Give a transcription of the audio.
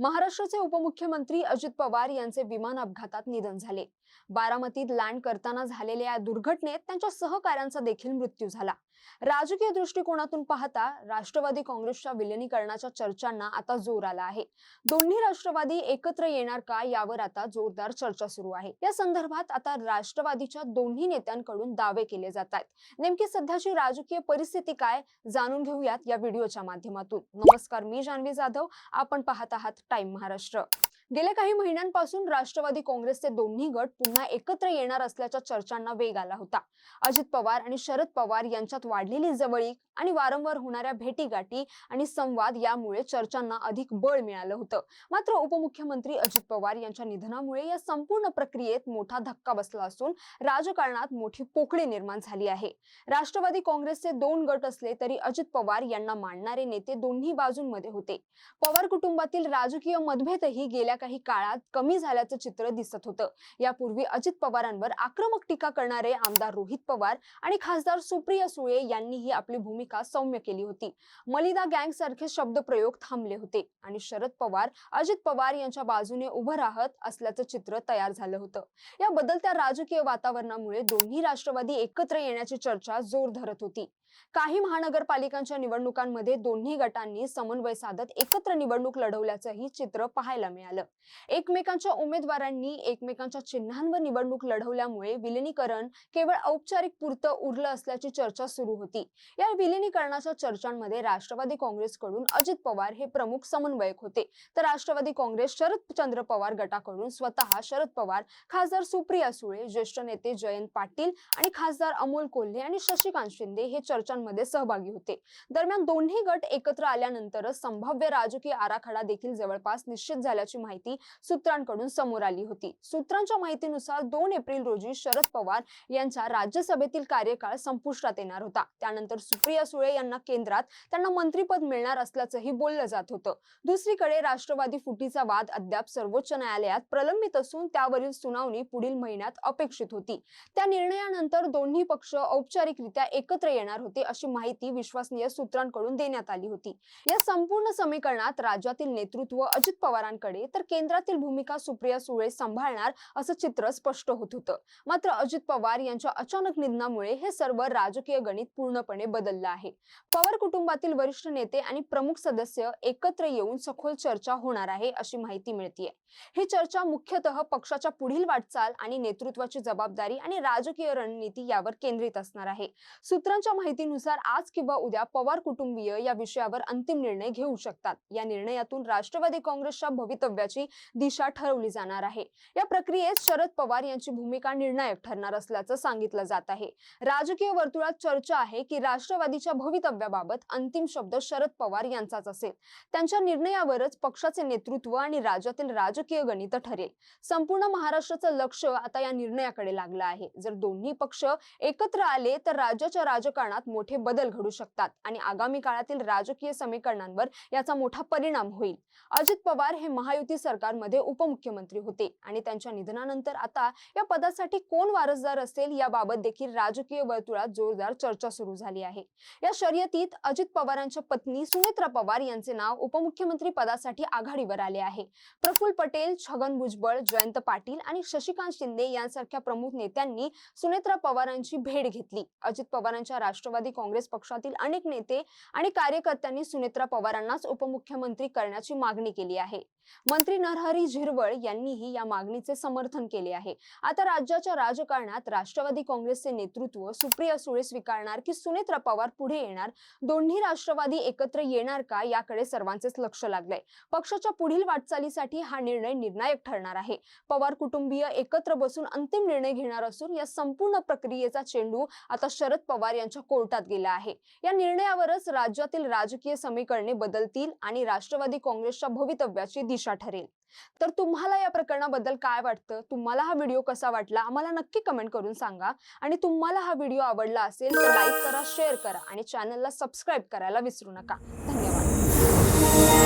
महाराष्ट्राचे उपमुख्यमंत्री अजित पवार यांचे विमान अपघातात निधन झाले. बारामतीत लँड करताना झालेल्या या दुर्घटनेत त्यांच्या सहकाऱ्यांचा देखील मृत्यू झाला. राजकीय दृष्टिकोनातून पाहता राष्ट्रवादी काँग्रेसच्या विलिनीकरणाच्या चर्चांना आता जोर आला आहे. दोन्ही राष्ट्रवादी एकत्र येणार का यावर आता जोरदार चर्चा सुरू आहे. या संदर्भात आता राष्ट्रवादीच्या दोन्ही नेत्यांकडून दावे केले जात आहेत. नेमकी सध्याची राजकीय परिस्थिती काय जाणून घेऊयात या व्हिडिओच्या माध्यमातून. नमस्कार मी जान्हवी जाधव. आपण पाहत आहात टाइम महाराष्ट्र. गेल्या काही महिन्यांपासून राष्ट्रवादी काँग्रेसचे दोन्ही गट पुन्हा एकत्र येणार असल्याच्या चर्चांना वेग आला होता. अजित पवार आणि शरद पवार यांच्यात वाढलेली जवळीक आणि वारंवार होणाऱ्या भेटीगाठी आणि संवाद यामुळे चर्चांना अधिक बळ मिळालं होतं. मात्र उपमुख्यमंत्री अजित पवार यांच्या निधनामुळे या संपूर्ण प्रक्रियेत मोठा धक्का बसला असून राजकारणात मोठी पोकळी निर्माण झाली आहे. राष्ट्रवादी काँग्रेसचे दोन गट असले तरी अजित पवार यांना मानणारे नेते दोन्ही बाजूंमध्ये होते. पवार कुटुंबातील राजकीय मतभेदही गेल्या काही काळात कमी झाल्याचं चित्र दिसत होतं. यापूर्वी अजित पवारांवर आक्रमक टीका करणारे आमदार रोहित पवार आणि खासदार सुप्रिया सुळे यांनीही आपली भूमिका सौम्य केली होती. मलिदा गँग सारखे शब्दप्रयोग थांबले होते आणि शरद पवार अजित पवार यांच्या बाजूने उभं राहत असल्याचं चित्र तयार झालं होतं. या बदलत्या राजकीय वातावरणामुळे दोन्ही राष्ट्रवादी एकत्र येण्याची चर्चा जोर धरत होती. काही महानगरपालिकांच्या निवडणुकांमध्ये दोन्ही गटांनी समन्वय साधत एकत्र निवडणूक लढवल्याचंही चित्र पाहायला मिळालं. एकमेकांच्या उमेदवारांनी एकमेकांच्या चिन्हांवर निवडणूक लढवल्यामुळे विलिनीकरण केवळ औपचारिक पुरतं उरलं असल्याची चर्चा सुरू होती. या विलिनीकरणाच्या चर्चांमध्ये राष्ट्रवादी काँग्रेसकडून अजित पवार हे प्रमुख समन्वयक होते. तर राष्ट्रवादी काँग्रेस शरदचंद्र पवार गटाकडून स्वतः शरद पवार खासदार सुप्रिया सुळे ज्येष्ठ नेते जयंत पाटील आणि खासदार अमोल कोल्हे आणि शशिकांत शिंदे हे चर्चांमध्ये सहभागी होते. दरम्यान दोन्ही गट एकत्र आल्यानंतरच संभाव्य राजकीय आराखडा देखील जवळपास निश्चित झाल्याची माहिती माहिती सूत्रांकडून समोर आली होती. सूत्रांच्या माहितीनुसार दोन एप्रिल रोजी शरद पवार यांचा राज्यसभेतील कार्यकाळ संपुष्टात येणार होता. त्यानंतर सुप्रिया सुळे यांना केंद्रात त्यांना मंत्रीपद मिळणार असल्याचंही बोललं जात होतं. दुसरीकडे राष्ट्रवादी फुटीचा वाद अद्याप सर्वोच्च न्यायालयात प्रलंबित असून त्यावरील सुनावणी पुढील महिन्यात अपेक्षित होती. त्या निर्णयानंतर दोन्ही पक्ष औपचारिकरित्या एकत्र येणार होते अशी माहिती विश्वसनीय सूत्रांकडून देण्यात आली होती. या संपूर्ण समीकरणात राज्यातील नेतृत्व अजित पवारांकडे तर केंद्रातील भूमिका सुप्रिया सुळे सांभाळणार असं चित्र स्पष्ट होत होतं. मात्र अजित पवार यांच्या अचानक निधनामुळे हे सर्व राजकीय गणित पूर्णपणे बदललं आहे. पवार कुटुंबातील वरिष्ठ नेते आणि प्रमुख सदस्य एकत्र येऊन सखोल चर्चा होणार आहे अशी माहिती मिळतीये. ही चर्चा मुख्यतः पक्षाच्या पुढील वाटचाल आणि नेतृत्वाची जबाबदारी आणि राजकीय रणनीती यावर केंद्रित असणार आहे. सूत्रांच्या माहितीनुसार आज किंवा उद्या पवार कुटुंबीय या विषयावर अंतिम निर्णय घेऊ शकतात. या निर्णयातून राष्ट्रवादी काँग्रेसच्या भवितव्याची करण्याची दिशा ठरवली जाणार आहे. या प्रक्रियेत शरद पवार यांची भूमिका निर्णायक ठरणार असल्याचं सांगितलं जात आहे. राजकीय वर्तुळात चर्चा आहे की राष्ट्रवादीच्या भवितव्याबाबत अंतिम शब्द शरद पवार यांचाच असेल. त्यांच्या निर्णयावरच पक्षाचे नेतृत्व आणि राज्यातील राजकीय गणित ठरेल. संपूर्ण महाराष्ट्राचं लक्ष आता या निर्णयाकडे लागलं आहे. जर दोन्ही पक्ष एकत्र आले तर राज्याच्या राजकारणात मोठे बदल घडू शकतात आणि आगामी काळातील राजकीय समीकरणांवर याचा मोठा परिणाम होईल. अजित पवार हे महायुती सरकारमध्ये उपमुख्यमंत्री होते. आणि त्यांच्या निधनानंतर आता या पदासाठी कोण वारसदार असेल याबाबत देखील राजकीय वर्तुळात जोरदार चर्चा सुरू झाली आहे. या शर्यतीत अजित पवारांच्या पत्नी सुमित्रा पवार यांचे नाव उपमुख्यमंत्री पदासाठी आघाडीवर आले आहे. प्रफुल्ल पटेल छगन भुजबळ जयंत पाटील आणि शशिकांत शिंदे यांसारख्या प्रमुख नेत्यांनी सुनेत्रा पवारांची भेट घेतली. अजित पवारांच्या राष्ट्रवादी काँग्रेस पक्षातील अनेक नेते आणि कार्यकर्त्यांनी सुनेत्रा पवारांनाच उपमुख्यमंत्री करण्याची मागणी केली आहे. मंत्री नरहरी झिरवळ यांनीही या मागणीचे समर्थन केले आहे. आता राज्याच्या राजकारणात राष्ट्रवादी काँग्रेसचे नेतृत्व सुप्रिया सुळे स्वीकारणार की सुनेत्रा पवार पुढे येणार? दोन्ही राष्ट्रवादी एकत्र येणार का? याकडे सर्वांचेच लक्ष लागलंय. पक्षाच्या पुढील वाटचालीसाठी हा निर्णय निर्णायक ठरणार आहे. पवार कुटुंबीय एकत्र बसून अंतिम निर्णय घेणार असून या संपूर्ण प्रक्रियेचा चेंडू आता शरद पवार यांच्या कोर्टात गेला आहे. या निर्णयावरच राज्यातील राजकीय समीकरणे बदलतील आणि राष्ट्रवादी काँग्रेसच्या भवितव्याची दिशा ठरेल. तर तुम्हाला या प्रकरणाबद्दल काय वाटतं? तुम्हाला हा व्हिडिओ कसा वाटला? आम्हाला नक्की कमेंट करून सांगा. आणि तुम्हाला हा व्हिडिओ आवडला असेल तर लाईक करा शेअर करा आणि चॅनलला सबस्क्राईब करायला विसरू नका. धन्यवाद.